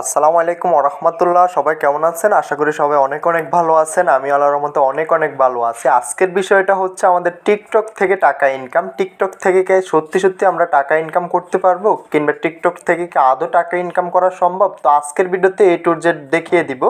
আসসালামু আলাইকুম রহমতুল্লাহ। সবাই কেমন আছেন? আশা করি সবাই অনেক অনেক ভালো আছেন। আমি আল্লাহ রহমতে অনেক অনেক ভালো আছি। আজকের বিষয়টা হচ্ছে আমাদের টিকটক থেকে টাকা ইনকাম টিকটক থেকে কি সত্যি সত্যি আমরা টাকা ইনকাম করতে পারব? কিংবা টিকটক থেকে কি আদৌ টাকা ইনকাম করা সম্ভব? তো আজকের ভিডিওতে এ টুর জেড দেখিয়ে দিব।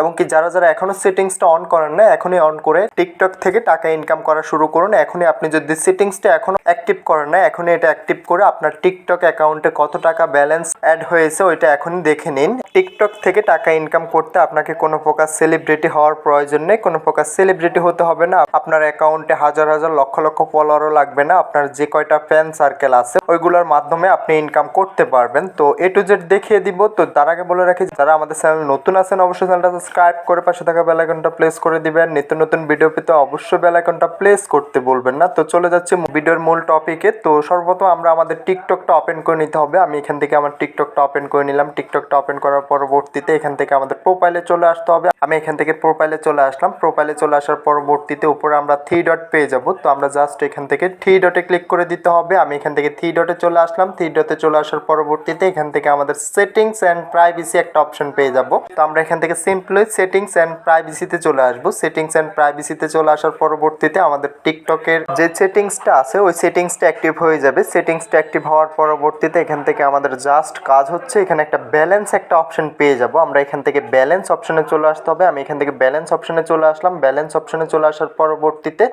এবং কি যারা যারা এখনও সেটিংসটা অন করেন না, এখনই অন করে টিকটক থেকে টাকা ইনকাম করা শুরু করুন। এখনই আপনি যদি সেটিংসটা এখনও অ্যাক্টিভ করেন না, এখনই এটা অ্যাক্টিভ করে আপনার টিকটক অ্যাকাউন্টে কত টাকা ব্যালেন্স অ্যাড হয়েছে, ওইটা এখনই দেখে নিন। টিকটক থেকে টাকা ইনকাম করতে আপনাকে কোনো প্রকার সেলিব্রিটি হওয়ার প্রয়োজন নেই, কোনো প্রকার সেলিব্রিটি হতে হবে না। আপনার অ্যাকাউন্টে হাজার হাজার, লক্ষ লক্ষ ফলোয়ারও লাগবে না। আপনার যে কয়টা ফ্যান সার্কেল আছে, ওইগুলোর মাধ্যমে আপনি ইনকাম করতে পারবেন। তো এ টু জেড দেখিয়ে দিব। তো তার আগে বলে রাখি, যারা আমাদের চ্যানেল নতুন আছেন, অবশ্যই চ্যানেলটা সাবস্ক্রাইব করে পাশে থাকা বেল আইকনটা প্লেস করে দিবেন। নিত্য নতুন ভিডিও পেতে অবশ্যই বেল আইকনটা প্লেস করতে বলবেন না। তো চলে যাচ্ছে ভিডিওর মূল টপিকে তো সর্বপ্রথম আমরা আমাদের টিকটকটা ওপেন করে নিতে হবে। আমি এখান থেকে আমার টিকটকটা ওপেন করে নিলাম। টিকটকটা ওপেন করার পরবর্তীতে এখান থেকে আমাদের প্রোফাইলে চলে আসতে হবে। আমি এখান থেকে প্রোফাইলে চলে আসলাম। প্রোফাইলে চলে আসার পরবর্তীতে উপরে আমরা থ্রি ডট পেয়ে যাব। তো আমরা জাস্ট এখান থেকে থ্রি ডটে ক্লিক করে দিতে হবে। আমি এখান থেকে থ্রি ডটে চলে আসলাম। থ্রি ডটে চলে আসার পরবর্তীতে এখান থেকে আমাদের সেটিংস অ্যান্ড প্রাইভেসি একটা অপশন পেয়ে যাব। তো আমরা এখান থেকে সিম্পলি সেটিংস অ্যান্ড প্রাইভেসিতে চলে আসব। সেটিংস অ্যান্ড প্রাইভেসিতে চলে আসার পরবর্তীতে আমাদের টিকটকের যে সেটিংসটা আছে, ওই সেটিংসটা অ্যাক্টিভ হয়ে যাবে। সেটিংসটা অ্যাক্টিভ হওয়ার পরবর্তীতে এখান থেকে আমাদের জাস্ট কাজ হচ্ছে, এখানে একটা ব্যালেন্স একটা অপশন পেয়ে যাব। আমরা এখান থেকে ব্যালেন্স অপশনে চলে আসতে হবে। আমি এখান থেকে ব্যালেন্স অপশনে চলে আসলাম। ব্যালেন্স অপশনে চলে আসার পরবর্তীতে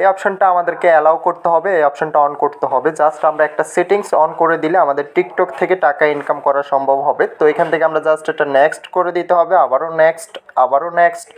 এই অপশানটা আমাদেরকে অ্যালাউ করতে হবে, এই অপশানটা অন করতে হবে। জাস্ট আমরা একটা সেটিংস অন করে দিলে আমাদের টিকটক থেকে টাকা ইনকাম করা সম্ভব হবে। তো এখান থেকে আমরা জাস্ট এটা নেক্সট করে দিতে হবে, আবারও নেক্সট আবারও নেক্সট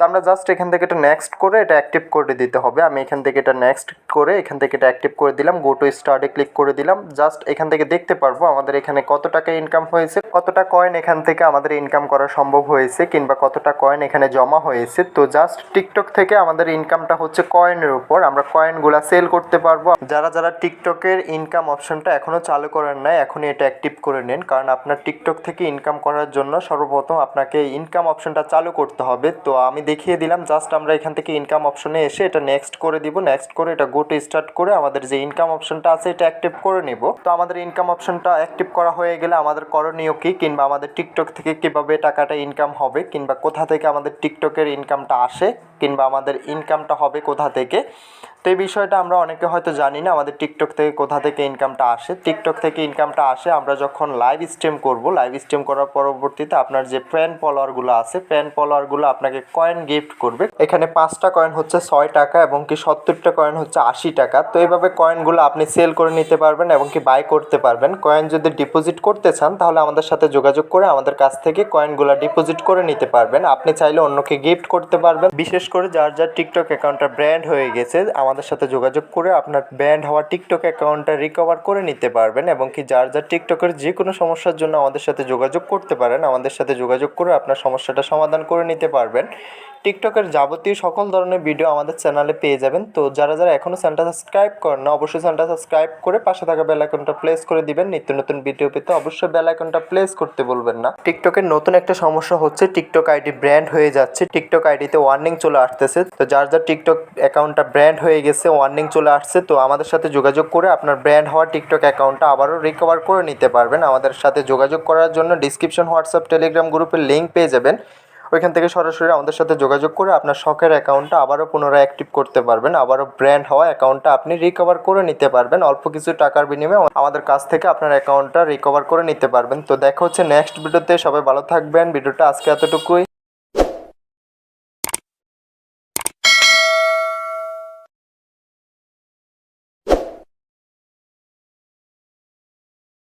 তো আমরা জাস্ট এখান থেকে এটা নেক্সট করে এটা অ্যাক্টিভ করে দিতে হবে। আমি এখান থেকে এটা নেক্সট করে এখান থেকে এটা অ্যাক্টিভ করে দিলাম গো টু স্টার্টে ক্লিক করে দিলাম। জাস্ট এখান থেকে দেখতে পারব আমাদের এখানে কত টাকা ইনকাম হয়েছে, কতটা কয়েন এখান থেকে আমাদের ইনকাম করা সম্ভব হয়েছে কিংবা কতটা কয়েন এখানে জমা হয়েছে। তো জাস্ট টিকটক থেকে আমাদের ইনকামটা হচ্ছে কয়েনের উপর। আমরা কয়েনগুলা সেল করতে পারব। যারা যারা টিকটকের ইনকাম অপশনটা এখনও চালু করেন নাই, এখনই এটা অ্যাক্টিভ করে নিন। কারণ আপনার টিকটক থেকে ইনকাম করার জন্য সর্বপ্রথম আপনাকে ইনকাম অপশনটা চালু করতে হবে। তো আমি দেখিয়ে দিলাম জাস্ট আমরা এখান থেকে ইনকাম অপশনে এসে এটা নেক্সট করে দিব নেক্সট করে এটা গো টু স্টার্ট করে আমাদের যে ইনকাম অপশনটা আছে এটা অ্যাক্টিভ করে নিব। তো আমাদের ইনকাম অপশনটা অ্যাক্টিভ করা হয়ে গেলে আমাদের করণীয় কি? কিংবা আমাদের টিকটক থেকে কীভাবে টাকাটা ইনকাম হবে? কিংবা কোথা থেকে আমাদের টিকটকের ইনকামটা আসে? কিংবা আমাদের ইনকামটা হবে কোথা থেকে? তো এই বিষয়টা আমরা অনেকে হয়তো জানি না, আমাদের টিকটক থেকে কোথা থেকে ইনকামটা আসে। টিকটক থেকে ইনকামটা আসে, আমরা যখন লাইভ স্ট্রিম করব লাইভ স্ট্রিম করার পরবর্তীতে আপনার যে ফ্যান ফলোয়ারগুলো আছে ফ্যান ফলোয়ারগুলো আপনাকে কয়েন গিফট করবে। এখানে পাঁচটা কয়েন হচ্ছে ছয় টাকা এবং কি সত্তরটা কয়েন হচ্ছে আশি টাকা। তো এইভাবে কয়েনগুলো আপনি সেল করে নিতে পারবেন এবং কি বাই করতে পারবেন। কয়েন যদি ডিপোজিট করতে চান, তাহলে আমাদের সাথে যোগাযোগ করে আমাদের কাছ থেকে কয়েনগুলো ডিপোজিট করে নিতে পারবেন। আপনি চাইলে অন্যকে গিফট করতে পারবেন। বিশেষ করে যার যার টিকটক অ্যাকাউন্টটা ব্র্যান্ড হয়ে গেছে, আমাদের সাথে যোগাযোগ করে আপনার ব্র্যান্ড হওয়া টিকটক অ্যাকাউন্টটা রিকভার করে নিতে পারবেন এবং কি যার যার টিকটকের যে কোনো সমস্যার জন্য আমাদের সাথে যোগাযোগ করতে পারেন, আমাদের সাথে যোগাযোগ করে আপনার সমস্যাটা সমাধান করে নিতে পারবেন। টিকটকের যাবতীয় সকল ধরনের ভিডিও আমাদের চ্যানেলে পেয়ে যাবেন। তো যারা যারা এখনও চ্যানেলটা সাবস্ক্রাইব করেন না, অবশ্যই চ্যানেলটা সাবস্ক্রাইব করে পাশে থাকা বেল আইকনটা প্লেস করে দিবেন। নিত্য নতুন ভিডিও পেতে অবশ্যই বেল আইকনটা প্লেস করতে বলবেন না। টিকটকের নতুন একটা সমস্যা হচ্ছে, টিকটক আইডি ব্র্যান্ড হয়ে যাচ্ছে। টিকটক আইডিতে ওয়ার্নিং চলে আসতেছে। তো যার যার টিকটক অ্যাকাউন্টটা ব্র্যান্ড হয়ে গেছে ওয়ার্নিং চলে আসছে। তো আমাদের সাথে যোগাযোগ করে আপনার ব্র্যান্ড হওয়া টিকটক অ্যাকাউন্টটা আবারও রিকভার করে নিতে পারবেন। আমাদের সাথে যোগাযোগ করার জন্য ডিসক্রিপশন হোয়াটসঅ্যাপ টেলিগ্রাম গ্রুপের লিঙ্ক পেয়ে যাবেন। ওইখান থেকে সরাসরি আমাদের সাথে যোগাযোগ করে আপনার শখের অ্যাকাউন্টটা আবারও পুনরায় অ্যাক্টিভ করতে পারবেন, আবারও ব্র্যান্ড হওয়া অ্যাকাউন্টটা আপনি রিকভার করে নিতে পারবেন। অল্প কিছু টাকার বিনিময়ে আমাদের কাছ থেকে আপনার অ্যাকাউন্টটা রিকভার করে নিতে পারবেন। তো দেখা হচ্ছে নেক্সট ভিডিওতে সবাই ভালো থাকবেন। ভিডিওটা আজকে এতটুকুই।